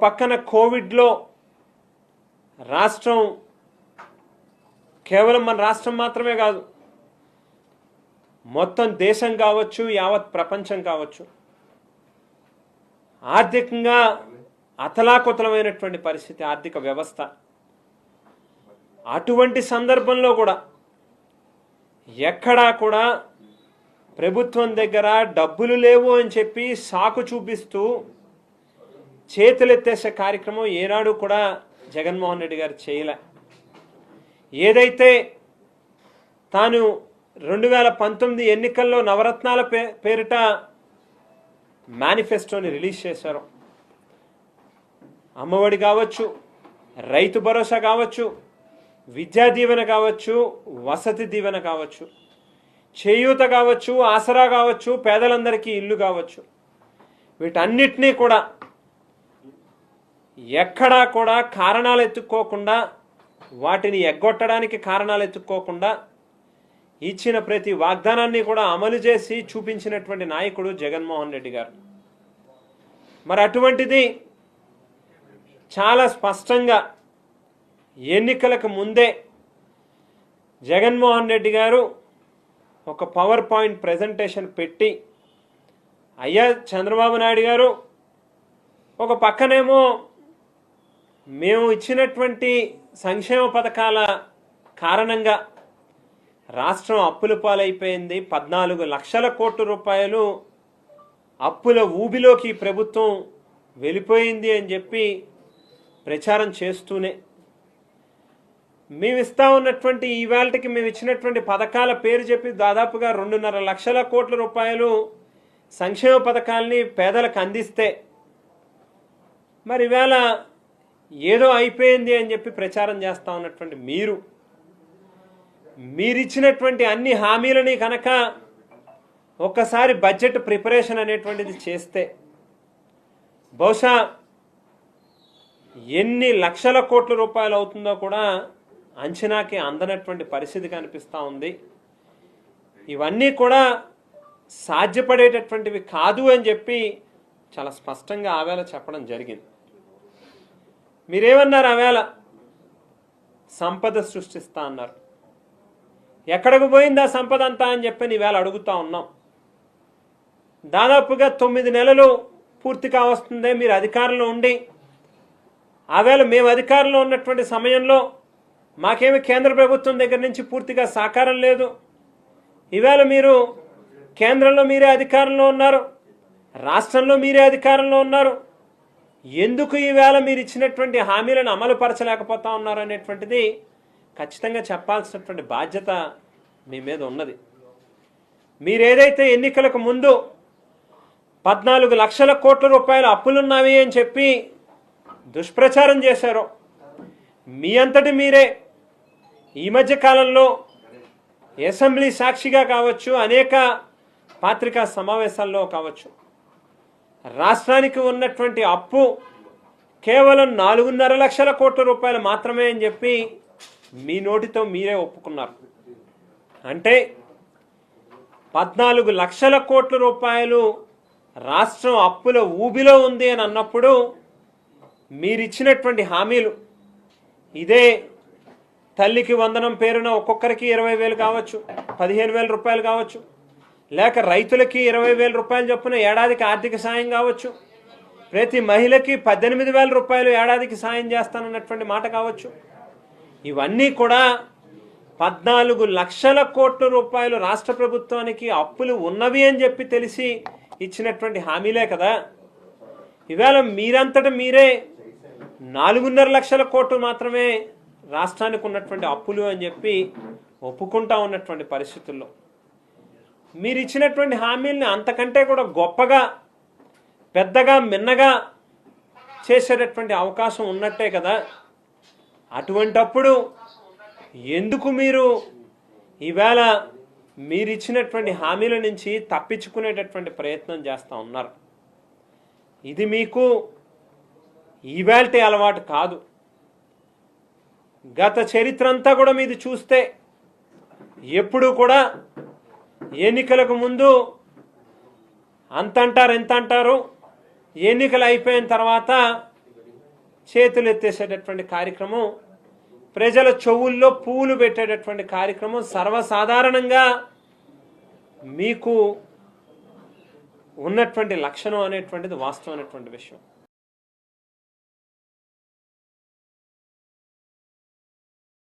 పక్కన కోవిడ్లో రాష్ట్రం కేవలం మన రాష్ట్రం మాత్రమే కాదు మొత్తం దేశం కావచ్చు యావత్ ప్రపంచం కావచ్చు ఆర్థికంగా అతలాకుతలమైనటువంటి పరిస్థితి ఆర్థిక వ్యవస్థ. అటువంటి సందర్భంలో కూడా ఎక్కడా కూడా ప్రభుత్వం దగ్గర డబ్బులు లేవు అని చెప్పి సాకు చూపిస్తూ చేతులెత్తేసే కార్యక్రమం ఏనాడు కూడా జగన్మోహన్ రెడ్డి గారు చేయలే. ఏదైతే తాను రెండు వేల పంతొమ్మిది ఎన్నికల్లో నవరత్నాల పే పేరిట మేనిఫెస్టోని రిలీజ్ చేశారు. అమ్మఒడి కావచ్చు రైతు భరోసా కావచ్చు విద్యా దీవెన కావచ్చు వసతి దీవెన కావచ్చు చేయూత కావచ్చు ఆసరా కావచ్చు పేదలందరికీ ఇల్లు కావచ్చు వీటన్నిటినీ కూడా ఎక్కడా కూడా కారణాలు ఎత్తుక్కోకుండా వాటిని ఎగ్గొట్టడానికి కారణాలు ఎత్తుక్కోకుండా ఇచ్చిన ప్రతి వాగ్దానాన్ని కూడా అమలు చేసి చూపించినటువంటి నాయకుడు జగన్మోహన్ రెడ్డి గారు. మరి అటువంటిది చాలా స్పష్టంగా ఎన్నికలకు ముందే జగన్మోహన్ రెడ్డి గారు ఒక పవర్ పాయింట్ ప్రజెంటేషన్ పెట్టి అయ్యా చంద్రబాబు నాయుడు గారు ఒక పక్కనేమో మేము ఇచ్చినటువంటి సంక్షేమ పథకాల కారణంగా రాష్ట్రం అప్పుల పాలైపోయింది. పద్నాలుగు లక్షల కోట్ల రూపాయలు అప్పుల ఊబిలోకి ప్రభుత్వం వెళ్ళిపోయింది అని చెప్పి ప్రచారం చేస్తూనే. మేము ఇస్తా ఉన్నటువంటి ఈవేళకి మేము ఇచ్చినటువంటి పథకాల పేరు చెప్పి దాదాపుగా రెండున్నర లక్షల కోట్ల రూపాయలు సంక్షేమ పథకాల్ని పేదలకు అందిస్తే మరి ఈవేళ ఏదో అయిపోయింది అని చెప్పి ప్రచారం చేస్తా ఉన్నటువంటి మీరు. మీరిచ్చినటువంటి అన్ని హామీలని కనుక ఒక్కసారి బడ్జెట్ ప్రిపరేషన్ అనేటువంటిది చేస్తే బహుశా ఎన్ని లక్షల కోట్ల రూపాయలు అవుతుందో కూడా అంచనాకి అందనటువంటి పరిస్థితి కనిపిస్తూ ఉంది. ఇవన్నీ కూడా సాధ్యపడేటటువంటివి కాదు అని చెప్పి చాలా స్పష్టంగా ఆవేళ చెప్పడం జరిగింది. మీరేమన్నారు ఆవేళ సంపద సృష్టిస్తా అన్నారు. ఎక్కడికి పోయిందా సంపద అంతా అని చెప్పి ఈవేళ అడుగుతా ఉన్నాం. దాదాపుగా తొమ్మిది నెలలు పూర్తి కావస్తుందే మీరు అధికారంలో ఉండి. ఆవేళ మేము అధికారంలో ఉన్నటువంటి సమయంలో మాకేమి కేంద్ర ప్రభుత్వం దగ్గర నుంచి పూర్తిగా సహకారం లేదు. ఈవేళ మీరు కేంద్రంలో మీరే అధికారంలో ఉన్నారు రాష్ట్రంలో మీరే అధికారంలో ఉన్నారు. ఎందుకు ఈవేళ మీరు ఇచ్చినటువంటి హామీలను అమలు పరచలేకపోతా ఉన్నారు అనేటువంటిది ఖచ్చితంగా చెప్పాల్సినటువంటి బాధ్యత మీ మీద ఉన్నది. మీరేదైతే ఎన్నికలకు ముందు పద్నాలుగు లక్షల కోట్ల రూపాయల అప్పులున్నావి అని చెప్పి దుష్ప్రచారం చేశారో మీ అంతటి మీరే ఈ మధ్య కాలంలో అసెంబ్లీ సాక్షిగా కావచ్చు అనేక పాత్రికా సమావేశాల్లో కావచ్చు రాష్ట్రానికి ఉన్నటువంటి అప్పు కేవలం నాలుగున్నర లక్షల కోట్ల రూపాయలు మాత్రమే అని చెప్పి మీ నోటితో మీరే ఒప్పుకున్నారు. అంటే పద్నాలుగు లక్షల కోట్ల రూపాయలు రాష్ట్రం అప్పుల ఊబిలో ఉంది అని అన్నప్పుడు మీరిచ్చినటువంటి హామీలు. ఇదే తల్లికి వందనం పేరున ఒక్కొక్కరికి ఇరవై వేలు కావచ్చు పదిహేను వేల రూపాయలు కావచ్చు. లేక రైతులకి ఇరవై వేల రూపాయలు చొప్పున ఏడాదికి ఆర్థిక సాయం కావచ్చు. ప్రతి మహిళకి పద్దెనిమిది వేల రూపాయలు ఏడాదికి సాయం చేస్తానన్నటువంటి మాట కావచ్చు. ఇవన్నీ కూడా పద్నాలుగు లక్షల కోట్ల రూపాయలు రాష్ట్ర ప్రభుత్వానికి అప్పులు ఉన్నవి అని చెప్పి తెలిసి ఇచ్చినటువంటి హామీలే కదా. ఇవాళ మీరంతట మీరే నాలుగున్నర లక్షల కోట్లు మాత్రమే రాష్ట్రానికి ఉన్నటువంటి అప్పులు అని చెప్పి ఒప్పుకుంటా ఉన్నటువంటి పరిస్థితుల్లో. మీరు ఇచ్చినటువంటి హామీల్ని అంతకంటే కూడా గొప్పగా పెద్దగా మిన్నగా చేసేటటువంటి అవకాశం ఉన్నట్టే కదా? అటువంటప్పుడు ఎందుకు మీరు ఈవేళ మీరు ఇచ్చినటువంటి హామీల నుంచి తప్పించుకునేటటువంటి ప్రయత్నం చేస్తూ ఉన్నారు? ఇది మీకు ఈవేల్టి అలవాటు కాదు. గత చరిత్ర అంతా కూడా మీది చూస్తే ఎప్పుడూ కూడా ఎన్నికలకు ముందు అంత అంటారు ఎంత అంటారు ఎన్నికలు అయిపోయిన తర్వాత చేతులు ఎత్తేసేటటువంటి కార్యక్రమం ప్రజల చెవుల్లో పూలు పెట్టేటటువంటి కార్యక్రమం సర్వసాధారణంగా మీకు ఉన్నటువంటి లక్షణం అనేటువంటిది వాస్తవమైనటువంటి విషయం.